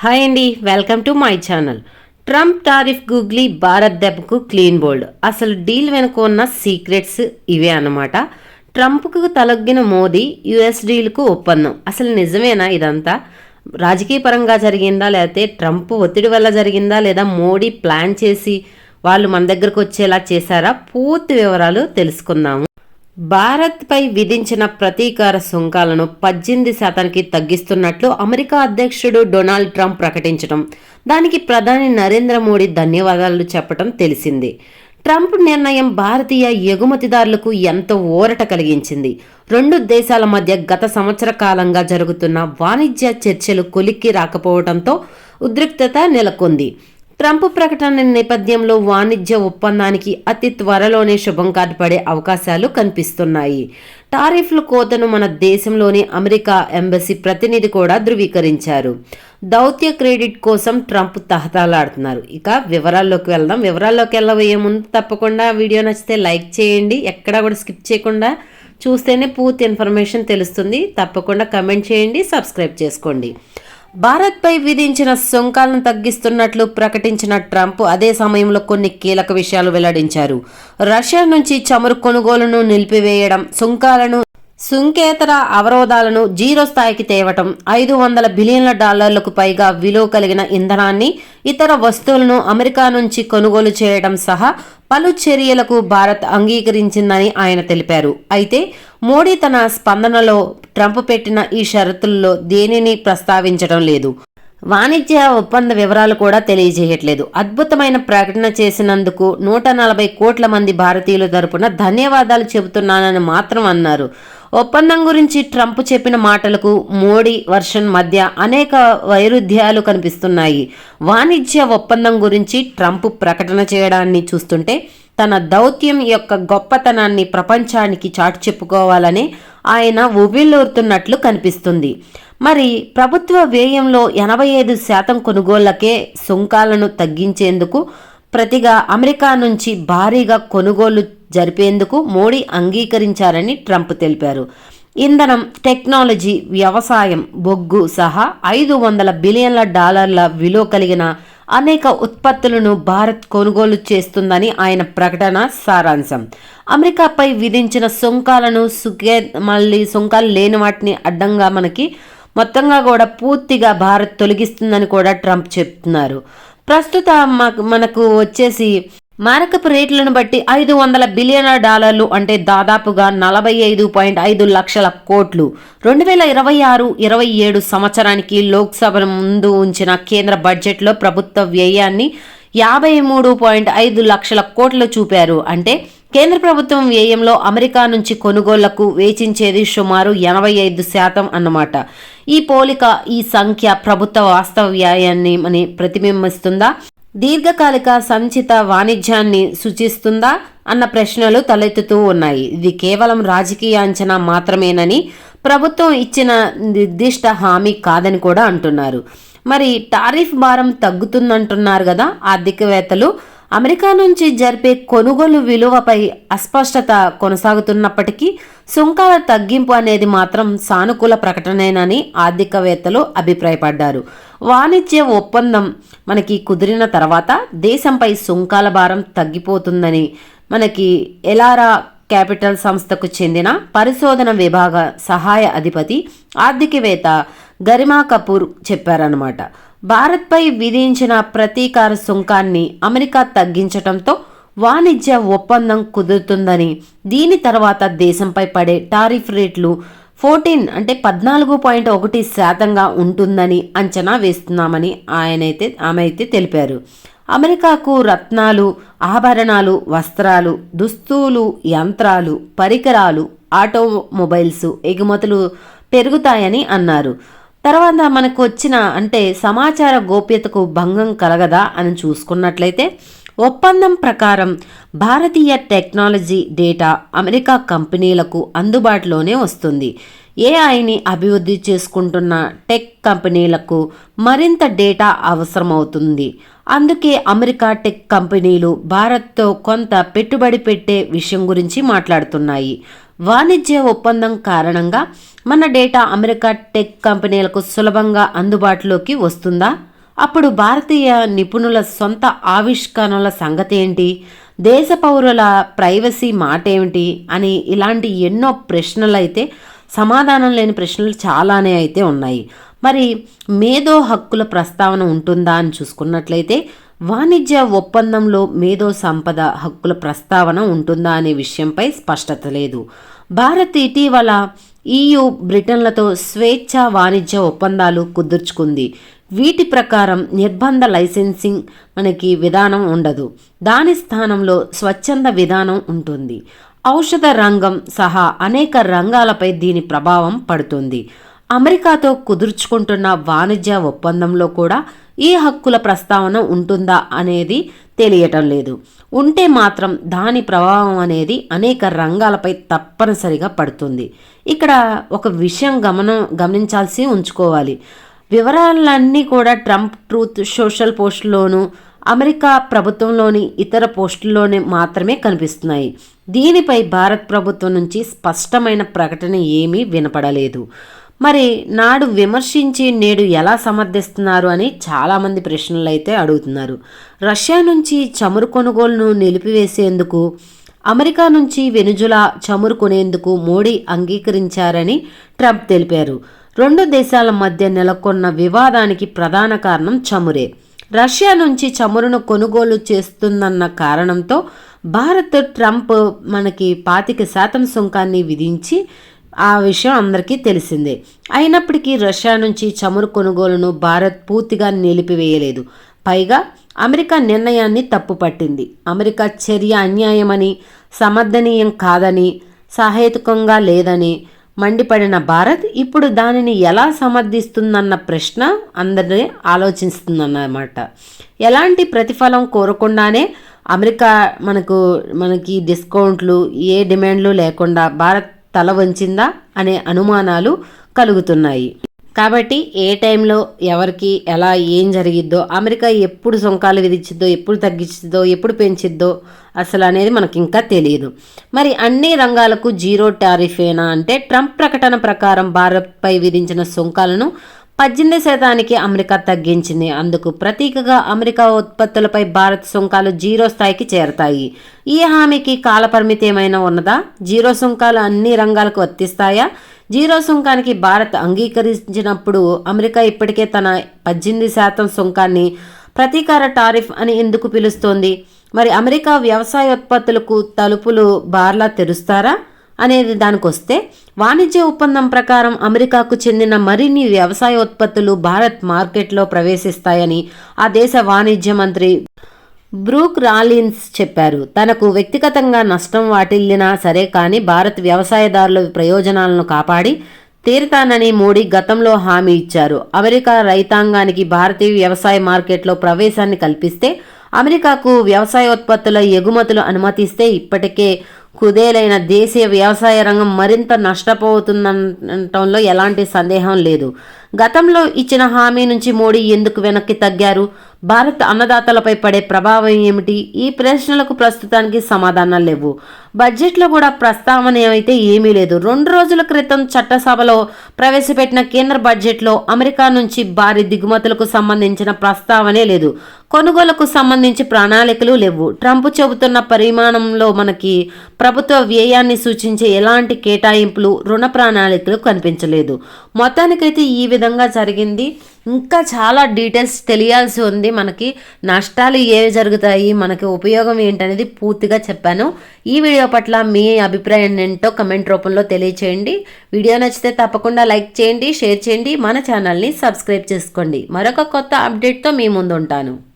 Hi అండి welcome to my channel. Trump tariff googly Bharat దెబ్బకు clean బోల్డ్. అసలు deal వెనుక ఉన్న సీక్రెట్స్ ఇవే అన్నమాట. ట్రంప్కు తలొగ్గిన మోదీ యుఎస్ డీల్కు ఒప్పందం. అసలు నిజమేనా ఇదంతా? రాజకీయ పరంగా జరిగిందా లేకపోతే ట్రంప్ ఒత్తిడి వల్ల జరిగిందా లేదా మోడీ ప్లాన్ చేసి వాళ్ళు మన దగ్గరకు వచ్చేలా చేశారా? పూర్తి వివరాలు తెలుసుకుందాము. భారత్పై విధించిన ప్రతీకార సుంకాలను పద్దెనిమిది శాతానికి తగ్గిస్తున్నట్లు అమెరికా అధ్యక్షుడు డొనాల్డ్ ట్రంప్ ప్రకటించడం. దానికి ప్రధాని నరేంద్ర మోడీ ధన్యవాదాలు చెప్పడం తెలిసింది. ట్రంప్ నిర్ణయం భారతీయ ఎగుమతిదారులకు ఎంతో ఊరట కలిగించింది. రెండు దేశాల మధ్య గత సంవత్సర కాలంగా జరుగుతున్న వాణిజ్య చర్చలు కొలిక్కి రాకపోవడంతో ఉద్రిక్తత నెలకొంది. ట్రంప్ ప్రకటన నేపథ్యంలో వాణిజ్య ఒప్పందానికి అతి త్వరలోనే శుభం కార్డు పడే అవకాశాలు కనిపిస్తున్నాయి. టారిఫ్ల కోతను మన దేశంలోని అమెరికా ఎంబసీ ప్రతినిధి కూడా ధృవీకరించారు. దౌత్య క్రెడిట్ కోసం ట్రంప్ తహతాలాడుతున్నారు ఇక వివరాల్లోకి వెళ్దాం. వివరాల్లోకి వెళ్ళబోయే ముందు తప్పకుండా వీడియో నచ్చితే లైక్ చేయండి. ఎక్కడా కూడా స్కిప్ చేయకుండా చూస్తేనే పూర్తి ఇన్ఫర్మేషన్ తెలుస్తుంది. తప్పకుండా కమెంట్ చేయండి సబ్స్క్రైబ్ చేసుకోండి. భారత్పై విధించిన సుంకాలను తగ్గిస్తున్నట్లు ప్రకటించిన ట్రంప్ అదే సమయంలో కొన్ని కీలక విషయాలు వెల్లడించారు. రష్యా నుంచి చమురు కొనుగోలును నిలిపివేయడం సుంకాలను సుంకేతర అవరోధాలను జీరో స్థాయికి తేవటం ఐదు వందల బిలియన్ల డాలర్లకు పైగా విలువ కలిగిన ఇంధనాన్ని ఇతర వస్తువులను అమెరికా నుంచి కొనుగోలు చేయడం సహా పలు చర్యలకు భారత్ అంగీకరించిందని ఆయన తెలిపారు. అయితే మోడీ తన స్పందనలో ట్రంప్ పెట్టిన ఈ షరతుల్లో దేనిని ప్రస్తావించడం లేదు. వాణిజ్య ఒప్పంద వివరాలు కూడా తెలియజేయట్లేదు. అద్భుతమైన ప్రకటన చేసినందుకు నూట నలభై కోట్ల మంది భారతీయుల తరపున ధన్యవాదాలు చెబుతున్నానని మాత్రం అన్నారు. ఒప్పందం గురించి ట్రంప్ చెప్పిన మాటలకు మోడీ వర్షన్ మధ్య అనేక వైరుధ్యాలు కనిపిస్తున్నాయి. వాణిజ్య ఒప్పందం గురించి ట్రంప్ ప్రకటన చేయడాన్ని చూస్తుంటే తన దౌత్యం యొక్క గొప్పతనాన్ని ప్రపంచానికి చాటు చెప్పుకోవాలని ఆయన ఉవ్విల్లూరుతున్నట్లు కనిపిస్తుంది. మరి ప్రభుత్వ వ్యయంలో ఎనభై ఐదు శాతం కొనుగోళ్ళకే సుంకాలను తగ్గించేందుకు ప్రతిగా అమెరికా నుంచి భారీగా కొనుగోలు జరిపేందుకు మోడీ అంగీకరించారని ట్రంప్ తెలిపారు. ఇంధనం టెక్నాలజీ వ్యవసాయం బొగ్గు సహా ఐదు వందల బిలియన్ల డాలర్ల విలువ కలిగిన అనేక ఉత్పత్తులను భారత్ కొనుగోలు చేస్తుందని ఆయన ప్రకటన సారాంశం. అమెరికాపై విధించిన సుంకాలను సుకే మళ్ళీ సుంకాలు లేని వాటిని అడ్డంగా మనకి మొత్తంగా కూడా పూర్తిగా భారత్ తొలగిస్తుందని కూడా ట్రంప్ చెప్తున్నారు. ప్రస్తుత మనకు వచ్చేసి మారకపు రేట్లను బట్టి ఐదు వందల బిలియన్ల డాలర్లు అంటే దాదాపుగా నలభై ఐదు పాయింట్ ఐదు లక్షల కోట్లు. రెండు వేల ఇరవై ఆరు ఇరవై ఏడు సంవత్సరానికి లోక్సభ ముందు ఉంచిన కేంద్ర బడ్జెట్లో ప్రభుత్వ వ్యయాన్ని యాభై మూడు పాయింట్ ఐదు లక్షల కోట్లు చూపారు. అంటే కేంద్ర ప్రభుత్వం వ్యయంలో అమెరికా నుంచి కొనుగోళ్ళకు వేచించేది సుమారు ఎనభై ఐదు శాతం అన్నమాట. ఈ పోలిక ఈ సంఖ్య ప్రభుత్వ వాస్తవ వ్యయాన్ని అని ప్రతిబింబిస్తుందా? దీర్ఘకాలిక సంచిత వాణిజ్యాన్ని సూచిస్తుందా అన్న ప్రశ్నలు తలెత్తుతూ ఉన్నాయి. ఇది కేవలం రాజకీయ అంచనా మాత్రమేనని ప్రభుత్వం ఇచ్చిన నిర్దిష్ట హామీ కాదని కూడా అంటున్నారు. మరి టారిఫ్ భారం తగ్గుతుందంటున్నారు కదా ఆర్థికవేత్తలు. అమెరికా నుంచి జరిపే కొనుగోలు విలువపై అస్పష్టత కొనసాగుతున్నప్పటికీ సుంకాల తగ్గింపు అనేది మాత్రం సానుకూల ప్రకటనేనని ఆర్థికవేత్తలు అభిప్రాయపడ్డారు. వాణిజ్య ఒప్పందం మనకి కుదిరిన తర్వాత దేశంపై సుంకాల భారం తగ్గిపోతుందని మనకి ఎలారా క్యాపిటల్ సంస్థకు చెందిన పరిశోధన విభాగ సహాయ అధిపతి ఆర్థికవేత్త గరిమా కపూర్ చెప్పారనమాట భారత్పై విధించిన ప్రతీకార సుంకాన్ని అమెరికా తగ్గించటంతో వాణిజ్య ఒప్పందం కుదురుతుందని దీని తర్వాత దేశంపై పడే టారిఫ్ రేట్లు ఫోర్టీన్ అంటే పద్నాలుగు పాయింట్ ఒకటి శాతంగా ఉంటుందని అంచనా వేస్తున్నామని ఆయనైతే ఆమె అయితే తెలిపారు. అమెరికాకు రత్నాలు ఆభరణాలు వస్త్రాలు దుస్తులు యంత్రాలు పరికరాలు ఆటోమొబైల్స్ ఎగుమతులు పెరుగుతాయని అన్నారు. తర్వాత మనకు వచ్చిన అంటే సమాచార గోప్యతకు భంగం కలగదా అని చూసుకున్నట్లయితే ఒప్పందం ప్రకారం భారతీయ టెక్నాలజీ డేటా అమెరికా కంపెనీలకు అందుబాటులోనే వస్తుంది. ఏఐని అభివృద్ధి చేసుకుంటున్న టెక్ కంపెనీలకు మరింత డేటా అవసరమవుతుంది. అందుకే అమెరికా టెక్ కంపెనీలు భారత్తో కొంత పెట్టుబడి పెట్టే విషయం గురించి మాట్లాడుతున్నాయి. వాణిజ్య ఒప్పందం కారణంగా మన డేటా అమెరికా టెక్ కంపెనీలకు సులభంగా అందుబాటులోకి వస్తుందా? అప్పుడు భారతీయ నిపుణుల సొంత ఆవిష్కరణల సంగతి ఏంటి? దేశ పౌరుల ప్రైవసీ మాట ఏమిటి అని ఇలాంటి ఎన్నో ప్రశ్నలు అయితే సమాధానం లేని ప్రశ్నలు చాలానే అయితే ఉన్నాయి. మరి మేధో హక్కుల ప్రస్తావన ఉంటుందా అని చూసుకున్నట్లయితే వాణిజ్య ఒప్పందంలో మేధో సంపద హక్కుల ప్రస్తావన ఉంటుందా అనే విషయంపై స్పష్టత లేదు. భారత్ ఇటీవల ఈయు బ్రిటన్లతో స్వేచ్ఛ వాణిజ్య ఒప్పందాలు కుదుర్చుకుంది. వీటి ప్రకారం నిర్బంధ లైసెన్సింగ్ మనకి విధానం ఉండదు. దాని స్థానంలో స్వచ్ఛంద విధానం ఉంటుంది. ఔషధ రంగం సహా అనేక రంగాలపై దీని ప్రభావం పడుతుంది. అమెరికాతో కుదుర్చుకుంటున్న వాణిజ్య ఒప్పందంలో కూడా ఈ హక్కుల ప్రస్తావన ఉంటుందా అనేది తెలియటం లేదు. ఉంటే మాత్రం దాని ప్రభావం అనేది అనేక రంగాలపై తప్పనిసరిగా పడుతుంది. ఇక్కడ ఒక విషయం గమనం గమనించాల్సి ఉంచుకోవాలి. వివరాలన్నీ కూడా ట్రంప్ ట్రూత్ సోషల్ పోస్టులోనూ అమెరికా ప్రభుత్వంలోని ఇతర పోస్టుల్లోనే మాత్రమే కనిపిస్తున్నాయి. దీనిపై భారత్ ప్రభుత్వం నుంచి స్పష్టమైన ప్రకటన ఏమీ వినపడలేదు. మరి నాడు విమర్శించి నేడు ఎలా సమర్థిస్తున్నారు అని చాలామంది ప్రశ్నలు అయితే అడుగుతున్నారు. రష్యా నుంచి చమురు కొనుగోలును నిలిపివేసేందుకు అమెరికా నుంచి వెనుజులా చమురు కొనేందుకు మోడీ అంగీకరించారని ట్రంప్ తెలిపారు. రెండు దేశాల మధ్య నెలకొన్న వివాదానికి ప్రధాన కారణం చమురే. రష్యా నుంచి చమురును కొనుగోలు చేస్తుందన్న కారణంతో భారత్ ట్రంప్ మనకి పాతిక శాతం సుంకాన్ని విధించి ఆ విషయం అందరికీ తెలిసిందే. అయినప్పటికీ రష్యా నుంచి చమురు కొనుగోలును భారత్ పూర్తిగా నిలిపివేయలేదు. పైగా అమెరికా నిర్ణయాన్ని తప్పుపట్టింది. అమెరికా చర్య అన్యాయమని సమర్థనీయం కాదని సహేతుకంగా లేదని మండిపడిన భారత్ ఇప్పుడు దానిని ఎలా సమర్థిస్తుందన్న ప్రశ్న అందరినీ ఆలోచిస్తుందన్నమాట. ఎలాంటి ప్రతిఫలం కోరకుండానే అమెరికా మనకు మనకి డిస్కౌంట్లు ఏ డిమాండ్లు లేకుండా భారత్ తల వంచిందా అనే అనుమానాలు కలుగుతున్నాయి. కాబట్టి ఏ టైంలో ఎవరికి ఎలా ఏం జరిగిద్దో అమెరికా ఎప్పుడు సొంకాలు విధించిద్దో ఎప్పుడు తగ్గించిద్దో ఎప్పుడు పెంచిద్దో అసలు అనేది మనకి ఇంకా తెలియదు మరి అన్ని రంగాలకు జీరో టారిఫేనా అంటే ట్రంప్ ప్రకటన ప్రకారం భారత్పై విధించిన సుంకాలను పద్దెనిమిది శాతానికి అమెరికా తగ్గించింది. అందుకు ప్రతీకగా అమెరికా ఉత్పత్తులపై భారత్ సుంకాలు జీరో స్థాయికి చేరతాయి. ఈ హామీకి కాలపరిమితి ఏమైనా ఉన్నదా? జీరో సుంకాలు అన్ని రంగాలకు వర్తిస్తాయా? జీరో సుంకానికి భారత్ అంగీకరించినప్పుడు అమెరికా ఇప్పటికే తన పద్దెనిమిది శాతం సుంకాన్ని ప్రతీకార టారిఫ్ అని ఎందుకు పిలుస్తోంది? మరి అమెరికా వ్యవసాయ ఉత్పత్తులకు తలుపులు బార్లా తెరుస్తారా? అనేది దానికొస్తే వాణిజ్య ఒప్పందం ప్రకారం అమెరికాకు చెందిన మరిన్ని వ్యవసాయ ఉత్పత్తులు భారత్ మార్కెట్లో ప్రవేశిస్తాయని ఆ దేశ వాణిజ్య మంత్రి బ్రూక్ రాలిన్స్ చెప్పారు. తనకు వ్యక్తిగతంగా నష్టం వాటిల్లినా సరే కానీ భారత్ వ్యవసాయదారుల ప్రయోజనాలను కాపాడి తీరుతానని మోడీ గతంలో హామీ ఇచ్చారు. అమెరికా రైతాంగానికి భారతీయ వ్యవసాయ మార్కెట్లో ప్రవేశాన్ని కల్పిస్తే అమెరికాకు వ్యవసాయ ఉత్పత్తుల ఎగుమతులు అనుమతిస్తే ఇప్పటికే కుదేలైన దేశీయ వ్యవసాయ రంగం మరింత నష్టపోతుందనటంలో ఎలాంటి సందేహం లేదు. గతంలో ఇచ్చిన హామీ నుంచి మోడీ ఎందుకు వెనక్కి తగ్గారు? భారత్ అన్నదాతలపై పడే ప్రభావం ఏమిటి? ఈ ప్రశ్నలకు ప్రస్తుతానికి సమాధానాలు లేవు. బడ్జెట్లో కూడా ప్రస్తావన అయితే ఏమీ లేదు. రెండు రోజుల క్రితం చట్టసభలో ప్రవేశపెట్టిన కేంద్ర బడ్జెట్లో అమెరికా నుంచి భారీ దిగుమతులకు సంబంధించిన ప్రస్తావనే లేదు. కొనుగోలకు సంబంధించి ప్రణాళికలు లేవు. ట్రంప్ చెబుతున్న పరిమాణంలో మనకి ప్రభుత్వ వ్యయాన్ని సూచించే ఎలాంటి కేటాయింపులు రుణ ప్రణాళికలు కనిపించలేదు. మొత్తానికైతే ఈ విధంగా జరిగింది. ఇంకా చాలా డీటెయిల్స్ తెలియాల్సి ఉంది మనకి. నష్టాలు ఏవి జరుగుతాయి? మనకి ఉపయోగం ఏంటనేది పూర్తిగా చెప్పాను. ఈ వీడియో పట్ల మీ అభిప్రాయం ఏంటో కమెంట్ రూపంలో తెలియచేయండి. వీడియో నచ్చితే తప్పకుండా లైక్ చేయండి షేర్ చేయండి. మన ఛానల్ని సబ్స్క్రైబ్ చేసుకోండి. మరొక కొత్త అప్డేట్తో మీ ముందు ఉంటాను